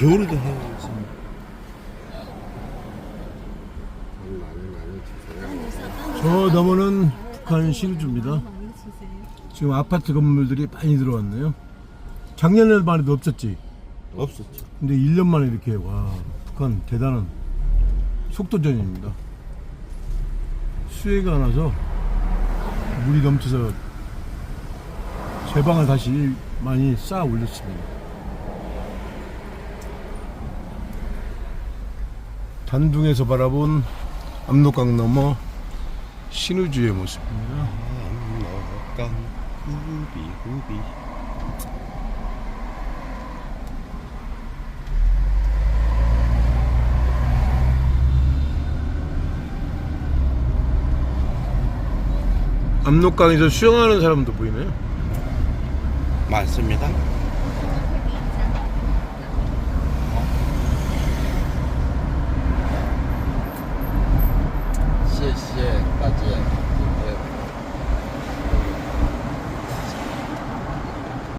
겨울에도 해요. 지금. 저 너머는 북한 신우주입니다. 지금 아파트 건물들이 많이 들어왔네요. 작년에만 해도 없었지. 없었죠. 근데 1년 만에 이렇게 와 북한 대단한 속도전입니다. 수해가 나서 물이 넘쳐서 제 방을 다시 많이 쌓아 올렸습니다. 단둥에서 바라본 압록강 너머 신우주의 모습입니다. 압록강 후비 후비. 압록강에서 수영하는 사람도 보이네요. 맞습니다. 谢谢大姐